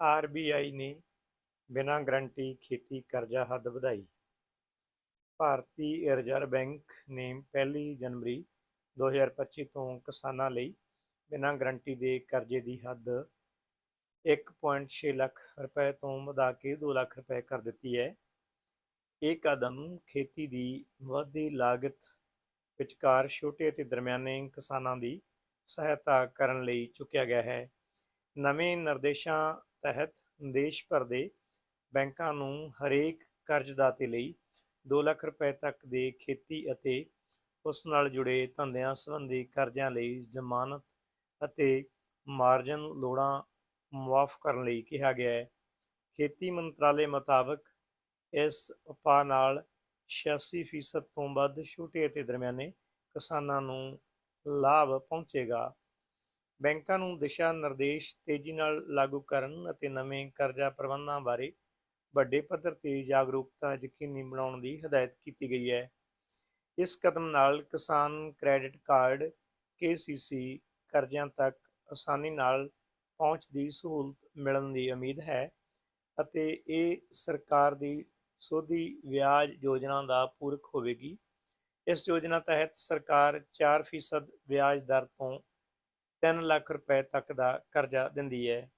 RBI ਨੇ ਬਿਨਾਂ guarantee ਖੇਤੀ ਕਰਜ਼ਾ ਹੱਦ ਵਧਾਈ। ਭਾਰਤੀ ਰਿਜ਼ਰਵ ਬੈਂਕ ਨੇ 1 ਜਨਵਰੀ 2025 ਤੋਂ ਕਿਸਾਨਾਂ ਲਈ ਬਿਨਾਂ ਗਰੰਟੀ ਦੇ ਕਰਜ਼ੇ ਦੀ ਹੱਦ 1.6 ਲੱਖ ਰੁਪਏ ਤੋਂ ਵਧਾ ਕੇ 2 ਲੱਖ ਰੁਪਏ ਕਰ ਦਿੱਤੀ ਹੈ। ਇਹ ਕਦਮ ਖੇਤੀ ਦੀ ਵਧਦੀ ਲਾਗਤ, ਵਿਚਕਾਰ ਛੋਟੇ ਅਤੇ ਦਰਮਿਆਨੇ ਕਿਸਾਨਾਂ ਦੀ ਸਹਾਇਤਾ ਕਰਨ ਲਈ ਚੁੱਕਿਆ ਗਿਆ ਹੈ। ਨਵੇਂ ਨਿਰਦੇਸ਼ਾਂ ਤਹਿਤ ਦੇਸ਼ ਭਰ ਦੇ ਬੈਂਕਾਂ ਨੂੰ ਹਰੇਕ ਕਰਜ਼ਦਾਤੇ ਲਈ 2 ਲੱਖ ਰੁਪਏ ਤੱਕ ਦੇ ਖੇਤੀ ਅਤੇ ਉਸ ਨਾਲ ਜੁੜੇ ਧੰਦਿਆਂ ਸੰਬੰਧੀ ਕਰਜ਼ਿਆਂ ਲਈ ਜ਼ਮਾਨਤ ਅਤੇ ਮਾਰਜਨ ਲੋੜਾਂ ਮੁਆਫ ਕਰਨ ਲਈ ਕਿਹਾ ਗਿਆ ਹੈ। ਖੇਤੀ ਮੰਤਰਾਲੇ ਮੁਤਾਬਕ ਇਸ ਉਪਾਅ ਨਾਲ 86% ਤੋਂ ਵੱਧ ਛੋਟੇ ਅਤੇ ਦਰਮਿਆਨੇ ਕਿਸਾਨਾਂ ਨੂੰ ਲਾਭ ਪਹੁੰਚੇਗਾ। ਬੈਂਕਾਂ ਨੂੰ ਦਿਸ਼ਾ ਨਿਰਦੇਸ਼ ਤੇਜ਼ੀ ਨਾਲ ਲਾਗੂ ਕਰਨ ਅਤੇ ਨਵੇਂ ਕਰਜ਼ਾ ਪ੍ਰਬੰਧਾਂ ਬਾਰੇ ਵੱਡੇ ਪੱਧਰ ਤੇ ਜਾਗਰੂਕਤਾ ਯਕੀਨੀ ਬਣਾਉਣ ਦੀ ਹਦਾਇਤ ਕੀਤੀ ਗਈ ਹੈ। ਇਸ ਕਦਮ ਨਾਲ ਕਿਸਾਨ ਕ੍ਰੈਡਿਟ ਕਾਰਡ ਕੇਸੀਸੀ ਕਰਜ਼ਿਆਂ ਤੱਕ ਆਸਾਨੀ ਨਾਲ ਪਹੁੰਚ ਦੀ ਸਹੂਲਤ ਮਿਲਣ ਦੀ ਉਮੀਦ ਹੈ ਅਤੇ ਇਹ ਸਰਕਾਰ ਦੀ ਸੋਧੀ ਵਿਆਜ ਯੋਜਨਾ ਦਾ ਪੂਰਕ ਹੋਵੇਗੀ। ਇਸ ਯੋਜਨਾ ਤਹਿਤ ਸਰਕਾਰ 4% ਵਿਆਜ ਦਰ ਤੋਂ 3 ਲੱਖ ਰੁਪਏ ਤੱਕ ਦਾ ਕਰਜ਼ਾ ਦਿੰਦੀ ਹੈ।